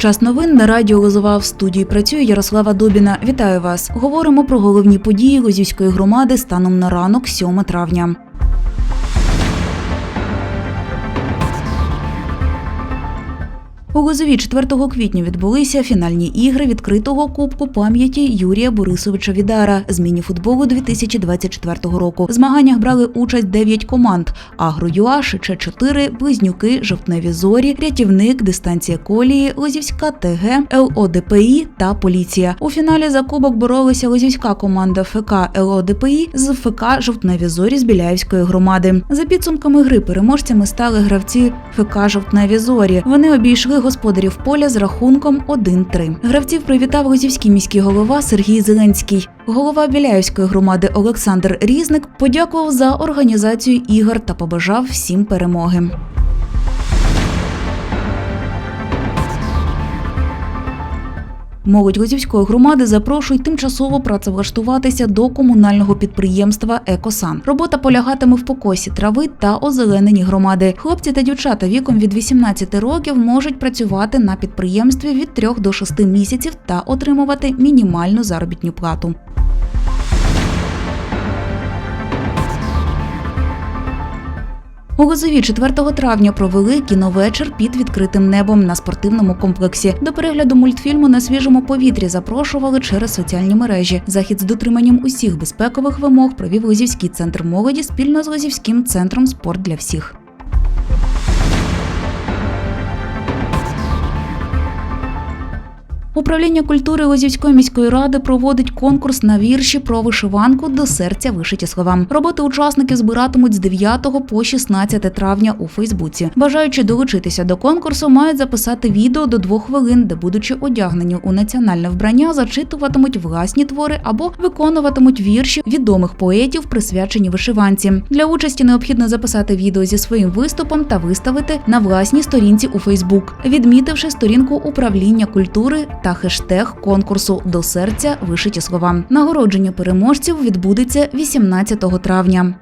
Час новин на радіо Лозова в студії працює Ярослава Дубіна. Вітаю вас. Говоримо про головні події Лозівської громади станом на ранок 7 травня. У Лозові 4 квітня відбулися фінальні ігри відкритого кубку пам'яті Юрія Борисовича Відара з міні-футболу 2024 року. В змаганнях брали участь 9 команд: Агро-ЮА, ще 4 Близнюки, Жовтневі зорі, Рятівник, Дистанція колії, Лозівська ТГ, ЛОДПІ та Поліція. У фіналі за кубок боролися лозівська команда ФК ЛОДПІ з ФК Жовтневі зорі з Біляївської громади. За підсумками гри переможцями стали гравці ФК Жовтневі зорі. Вони обійшли господарів поля з рахунком 1-3. Гравців привітав лозівський міський голова Сергій Зеленський. Голова Біляївської громади Олександр Різник подякував за організацію ігор та побажав всім перемоги. Молодь Лозівської громади запрошують тимчасово працевлаштуватися до комунального підприємства Екосан. Робота полягатиме в покосі трави та озелененні громади. Хлопці та дівчата віком від 18 років можуть працювати на підприємстві від 3 до 6 місяців та отримувати мінімальну заробітну плату. У Гузові 4 травня провели кіновечір під відкритим небом на спортивному комплексі. До перегляду мультфільму на свіжому повітрі запрошували через соціальні мережі. Захід з дотриманням усіх безпекових вимог провів Лозівський центр молоді спільно з Лозівським центром спорт для всіх. Управління культури Лозівської міської ради проводить конкурс на вірші про вишиванку до серця вишиті слова. Роботи учасників збиратимуть з 9 по 16 травня у Фейсбуці. Бажаючи долучитися до конкурсу, мають записати відео до двох хвилин, де, будучи одягнені у національне вбрання, зачитуватимуть власні твори або виконуватимуть вірші відомих поетів, присвячені вишиванці. Для участі необхідно записати відео зі своїм виступом та виставити на власній сторінці у Фейсбук, відмітивши сторінку управління культури та хештег конкурсу до серця вишиті слова. Нагородження переможців відбудеться 18 травня.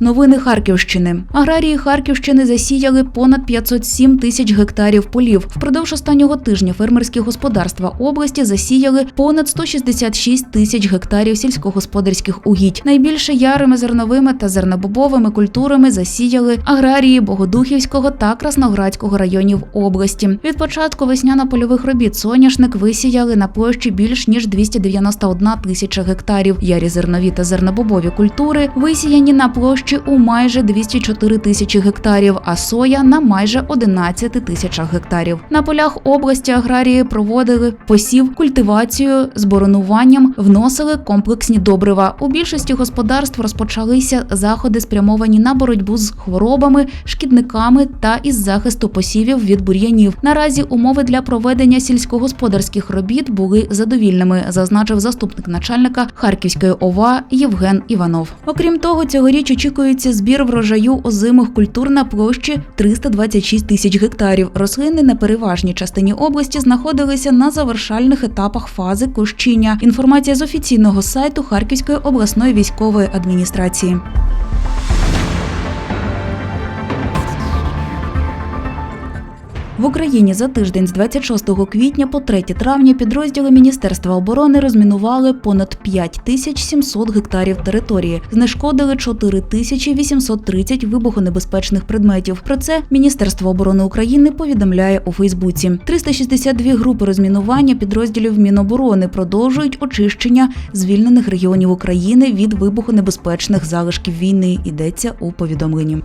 Новини Харківщини. Аграрії Харківщини засіяли понад 507 тисяч гектарів полів. Впродовж останнього тижня фермерські господарства області засіяли понад 166 тисяч гектарів сільськогосподарських угідь. Найбільше ярими зерновими та зернобобовими культурами засіяли аграрії Богодухівського та Красноградського районів області. Від початку весняно-польових робіт соняшник висіяли на площі більш ніж 291 тисяча гектарів. Ярі зернові та зернобобові культури висіяні на площі у майже 204 тисячі гектарів, а соя на майже 11 тисячах гектарів. На полях області аграрії проводили посів, культивацію з боронуванням, вносили комплексні добрива. У більшості господарств розпочалися заходи, спрямовані на боротьбу з хворобами, шкідниками та із захисту посівів від бур'янів. Наразі умови для проведення сільськогосподарських робіт були задовільними, зазначив заступник начальника Харківської ОВА Євген Іванов. Окрім того, цьогоріч очікується збір врожаю озимих культур на площі 326 тисяч гектарів. Рослини на переважній частині області знаходилися на завершальних етапах фази кущіння. Інформація з офіційного сайту Харківської обласної військової адміністрації. В Україні за тиждень з 26 квітня по 3 травня підрозділи Міністерства оборони розмінували понад 5 тисяч 700 гектарів території, знешкодили 4 тисячі 830 вибухонебезпечних предметів. Про це Міністерство оборони України повідомляє у Фейсбуці. 362 групи розмінування підрозділів Міноборони продовжують очищення звільнених регіонів України від вибухонебезпечних залишків війни. Йдеться у повідомленні.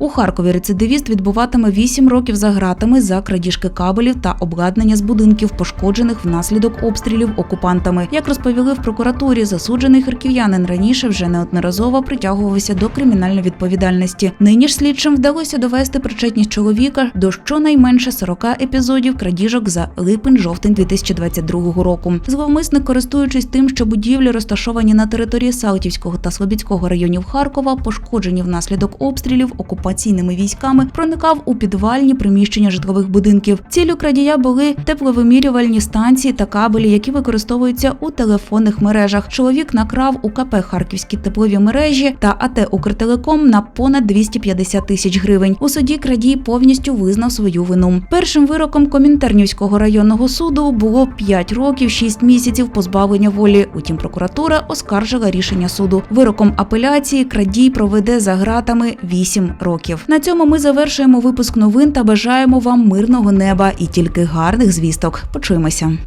У Харкові рецидивіст відбуватиме 8 років за ґратами за крадіжки кабелів та обладнання з будинків, пошкоджених внаслідок обстрілів окупантами. Як розповіли в прокуратурі, засуджений харків'янин раніше вже неодноразово притягувався до кримінальної відповідальності. Нині ж слідчим вдалося довести причетність чоловіка до щонайменше 40 епізодів крадіжок за липень-жовтень 2022 року. Зловмисник, користуючись тим, що будівлі розташовані на території Салтівського та Слобідського районів Харкова, пошкоджені внаслідок обстрілів окупації окупаційними військами проникав у підвальні приміщення житлових будинків. Ціллю крадія були тепловимірювальні станції та кабелі, які використовуються у телефонних мережах. Чоловік накрав у КП Харківські теплові мережі та АТ Укртелеком на понад 250 тисяч гривень. У суді крадій повністю визнав свою вину. Першим вироком Комінтернівського районного суду було 5 років 6 місяців позбавлення волі. Утім, прокуратура оскаржила рішення суду. Вироком апеляції крадій проведе за ґратами 8 років. На цьому ми завершуємо випуск новин та бажаємо вам мирного неба і тільки гарних звісток. Почуємося.